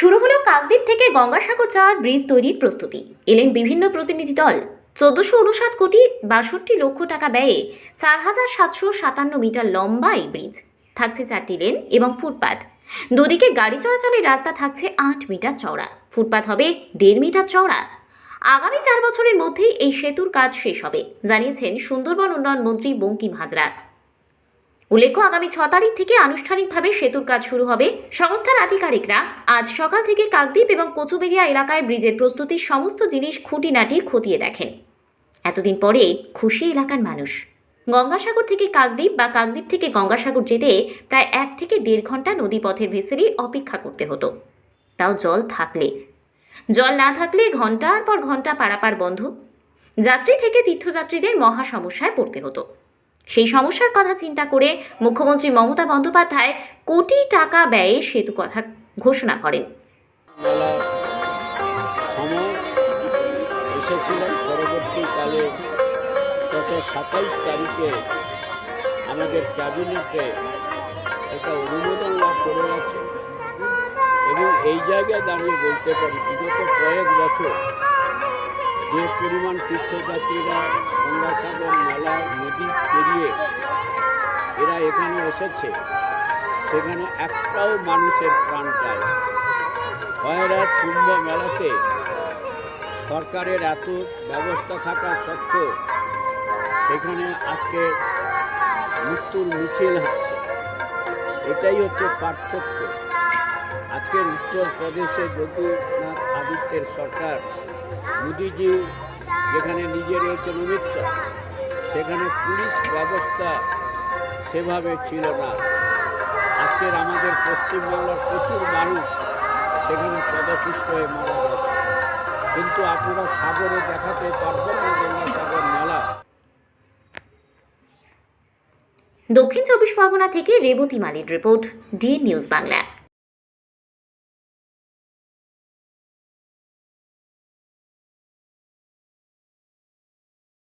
শুরু হলো কাকদ্বীপ থেকে গঙ্গাসাগর যাওয়ার ব্রিজ তৈরির প্রস্তুতি। এলেন বিভিন্ন প্রতিনিধি দল। চোদ্দশো উনষাট কোটি বাষট্টি লক্ষ টাকা ব্যয়ে চার হাজার সাতশো সাতান্ন মিটার লম্বা এই ব্রিজ। থাকছে চারটি লেন এবং ফুটপাত। দুদিকে গাড়ি চলাচলের রাস্তা থাকছে আট মিটার চওড়া। ফুটপাত হবে দেড় মিটার চওড়া। আগামী চার বছরের মধ্যেই এই সেতুর কাজ শেষ হবে, জানিয়েছেন সুন্দরবন উন্নয়ন মন্ত্রী বঙ্কিম হাজরা। উল্লেখ্য, আগামী ছ তারিখ থেকে আনুষ্ঠানিকভাবে সেতুর কাজ শুরু হবে। সংস্থার আধিকারিকরা আজ সকাল থেকে কাকদ্বীপ এবং কচুবেরিয়া এলাকায় ব্রিজের প্রস্তুতির সমস্ত জিনিস খুঁটিনাটি খতিয়ে দেখেন। এতদিন পরে খুশি এলাকার মানুষ। গঙ্গাসাগর থেকে কাকদ্বীপ বা কাকদ্বীপ থেকে গঙ্গাসাগর যেতে প্রায় এক থেকে দেড় ঘণ্টা নদীপথের ভেসেলি অপেক্ষা করতে হতো। তাও জল থাকলে। জল না থাকলে ঘণ্টার পর ঘণ্টা পারাপার বন্ধ। যাত্রী থেকে তীর্থযাত্রীদের মহা সমস্যায় পড়তে হতো। সেই সমস্যার কথা চিন্তা করে মুখ্যমন্ত্রী মমতা বন্দ্যোপাধ্যায় কোটি টাকা ব্যয়ে সেতু কথা ঘোষণা করেন। সাতাইশ তারিখে আমাদের ক্যাবিনেটে অনুমোদন লাভ করে গেছে। এবং এই জায়গায় দাঁড়িয়ে বলতে পারি, বিগত কয়েক বছর যে পরিমাণ তীর্থযাত্রীরা গঙ্গাসাগর, মেলা, নদী পেরিয়ে এরা এখানে এসেছে, সেখানে একটাও মানুষের প্রাণ যায় খয়রাত কুম্ভ মেলাতে সরকারের এত ব্যবস্থা থাকা সত্ত্বেও সেখানে আজকে মৃত্যুর মিছিল হচ্ছে। এটাই হচ্ছে পার্থক্য। আজকের উত্তরপ্রদেশে যোগীনাথ আদিত্যের সরকার মোদিজি, যেখানে নিজে রয়েছেন অমিত শাহ, সেখানে পুলিশ ব্যবস্থা সেভাবে ছিল না। আজকের আমাদের পশ্চিমবাংলার প্রচুর মানুষ সেখানে পদপিষ্ট হয়ে মারা গেছে। কিন্তু আপনারা সাগরে দেখাতে পারবেন না গঙ্গাসাগর মেলা দক্ষিণ চব্বিশ পরগনা থেকে রেবতী মালির রিপোর্ট, ডি নিউজ বাংলা।